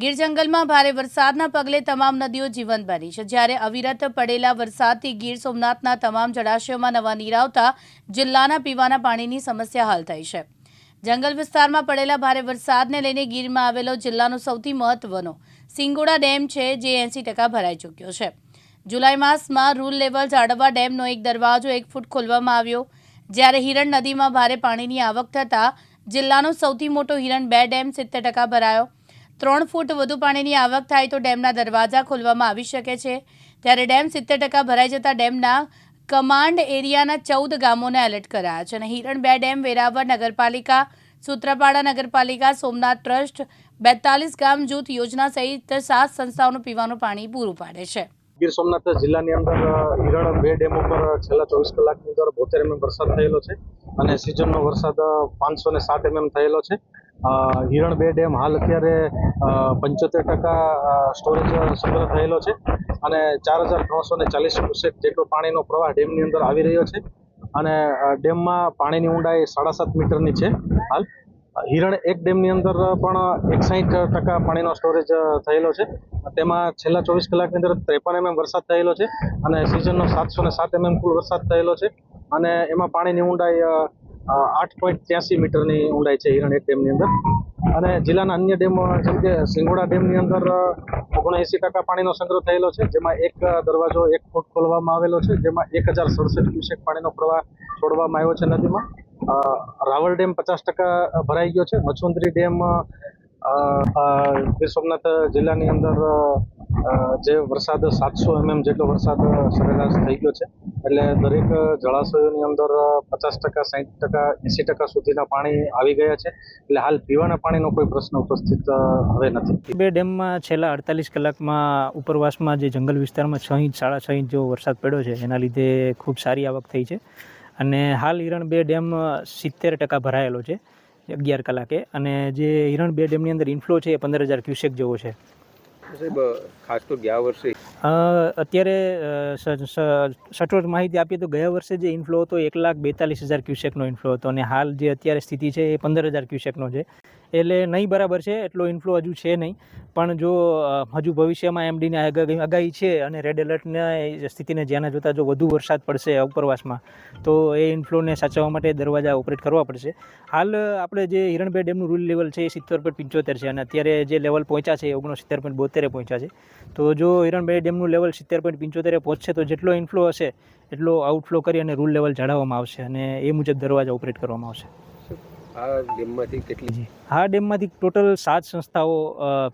ગીર જંગલમાં ભારે વરસાદના પગલે તમામ નદીઓ જીવંત બની છે. જ્યારે અવિરત પડેલા વરસાદથી ગીર સોમનાથના તમામ જળાશયોમાં નવા નીર આવતા જિલ્લાના પીવાના પાણીની સમસ્યા હલ થઈ છે. જંગલ વિસ્તારમાં પડેલા ભારે વરસાદને લઈને ગીરમાં આવેલો જિલ્લાનો સૌથી મહત્વનો સિંગોડા ડેમ છે, જે એંસી ટકા ભરાઈ ચૂક્યો છે. જુલાઈ માસમાં રૂલ લેવલ જાડવા ડેમનો એક દરવાજો એક ફૂટ ખોલવામાં આવ્યો. જ્યારે હિરણ નદીમાં ભારે પાણીની આવક થતાં જિલ્લાનો સૌથી મોટો હિરણ બે ડેમ સિત્તેર ટકા ભરાયો. ત્રણ ફૂટ વધુ પાણીની આવક થાય તો ડેમના દરવાજા ખોલવામાં આવી શકે છે. ત્યારે ડેમ સિત્તેર ટકા ભરાઈ જતા ડેમના કમાન્ડ એરિયાના ચૌદ ગામોને એલર્ટ કરાયા છે અને હિરણ બે ડેમ વેરાવળ નગરપાલિકા, સૂત્રાપાડા નગરપાલિકા, સોમનાથ ટ્રસ્ટ, બેતાલીસ ગામ જૂથ યોજના સહિત સાત સંસ્થાઓનું પીવાનું પાણી પૂરું પાડે છે. ગીર સોમનાથ જિલ્લાની અંદર હિરણ બે ડેમ ઉપર છેલ્લા ચોવીસ કલાકની અંદર બોતેર એમએમ વરસાદ થયેલો છે અને સિઝનનો વરસાદ પાંચસો ને સાત એમએમ થયેલો છે. હિરણ બે ડેમ હાલ અત્યારે પંચોતેર ટકા સ્ટોરેજ સંગ્રહ થયેલો છે અને ચાર હજાર ત્રણસો ને ચાલીસ ક્યુસેક જેટલો પાણીનો પ્રવાહ ડેમની અંદર આવી રહ્યો છે અને ડેમમાં પાણીની ઊંડાઈ સાડા સાત મીટરની છે હાલ. હિરણ એક ડેમની અંદર પણ એકસાઠ ટકા પાણીનો સ્ટોરેજ થયેલો છે. તેમાં છેલ્લા ચોવીસ કલાકની અંદર ત્રેપન એમએમ વરસાદ થયેલો છે અને સિઝનનો સાતસો ને સાત એમએમ કુલ વરસાદ થયેલો છે અને એમાં પાણીની ઊંડાઈ આઠ પોઈન્ટ ત્યાસી મીટરની ઊંડાઈ છે હિરણ એક ડેમની અંદર. અને જિલ્લાના અન્ય ડેમો, જેમ કે સિંગોડા ડેમની અંદર ઓગણએંસી ટકા પાણીનો સંગ્રહ થયેલો છે, જેમાં એક દરવાજો એક ફૂટ ખોલવામાં આવેલો છે, જેમાં એક હજાર સડસઠ ક્યુસેક પાણીનો પ્રવાહ છોડવામાં આવ્યો છે નદીમાં. રાવલ ડેમ પચાસ ટકા ભરાઈ ગયો છે. મચુંદરી ડેમ ગીર સોમનાથ જિલ્લાની અંદર જે વરસાદ સાતસો એમએમ જેટલો વરસાદ સરેરાશ થઈ ગયો છે. એટલે દરેક જળાશયોની અંદર પચાસ ટકા સાઠ ટકા, એંસી ટકા સુધીના પાણી આવી ગયા છે. એટલે હાલ પીવાના પાણીનો કોઈ પ્રશ્ન ઉપસ્થિત હવે નથી. બે ડેમમાં છેલ્લા અડતાલીસ કલાકમાં ઉપરવાસમાં જે જંગલ વિસ્તારમાં છ ઇંચ, સાડા છ ઇંચ જેવો વરસાદ પડ્યો છે, એના લીધે ખૂબ સારી આવક થઈ છે. અને હાલ હિરણ બે ડેમ સિત્તેર ટકા ભરાયેલો છે, અગિયાર કલાકે. અને જે હિરણ બે ડેમની અંદર ઇન્ફ્લો છે એ પંદર હજાર ક્યુસેક જેવો છે. સાહેબ ખાસ તો ગયા વર્ષે અત્યારે સચોટ માહિતી આપીએ તો ગયા વર્ષે જે ઇન્ફ્લો હતો, એક લાખ બેતાલીસ હજાર ક્યુસેકનો ઇન્ફ્લો હતો અને હાલ જે અત્યારે સ્થિતિ છે એ પંદર હજાર ક્યુસેકનો છે. એટલે નહીં બરાબર છે, એટલો ઇન્ફ્લો હજુ છે નહીં. પણ જો હજુ ભવિષ્યમાં એમડીની આગાહી છે અને રેડ એલર્ટના સ્થિતિને ધ્યાને જોતાં જો વધુ વરસાદ પડશે ઉપરવાસમાં, તો એ ઇન્ફ્લોને સાચવવા માટે દરવાજા ઓપરેટ કરવા પડશે. હાલ આપણે જે હિરણબે ડેમનું રૂલ લેવલ છે એ સિત્તેર પોઈન્ટ પંચોતેર છે અને અત્યારે જે લેવલ પહોંચ્યા છે એ ઓગણસિત્તેર પોઈન્ટ બોતેરે પહોંચ્યા છે. તો જો હિરણબે ડેમનું લેવલ સિત્તેર પોઈન્ટ પંચોતેરે પહોંચશે, તો જેટલો ઇન્ફ્લો હશે, એટલો આઉટફ્લો કરી અને રૂલ લેવલ જાળવવામાં આવશે અને એ મુજબ દરવાજા ઓપરેટ કરવામાં આવશે. આ ડેમમાંથી કેટલી? આ ડેમમાંથી ટોટલ સાત સંસ્થાઓ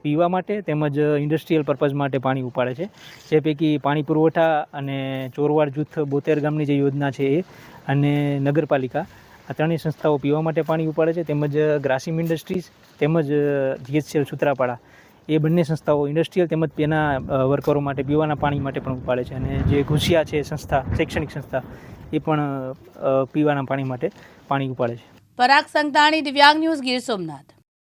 પીવા માટે તેમજ ઇન્ડસ્ટ્રીયલ પર્પઝ માટે પાણી ઉપાડે છે. જે પૈકી પાણી પુરવઠા અને ચોરવાડ જૂથ બોતેર ગામની જે યોજના છે એ અને નગરપાલિકા, આ ત્રણેય સંસ્થાઓ પીવા માટે પાણી ઉપાડે છે. તેમજ ગ્રાસિમ ઇન્ડસ્ટ્રીઝ, તેમજ જીએચસીએલ સુત્રાપાડા, એ બંને સંસ્થાઓ ઇન્ડસ્ટ્રીયલ તેમજ તેના વર્કરો માટે પીવાના પાણી માટે પણ ઉપાડે છે. અને જે ઘુસિયા છે સંસ્થા, શૈક્ષણિક સંસ્થા, એ પણ પીવાના પાણી માટે પાણી ઉપાડે છે. પરાગ સંતાણી દિવ્યાંગ ન્યૂઝ ગીર સોમનાથ.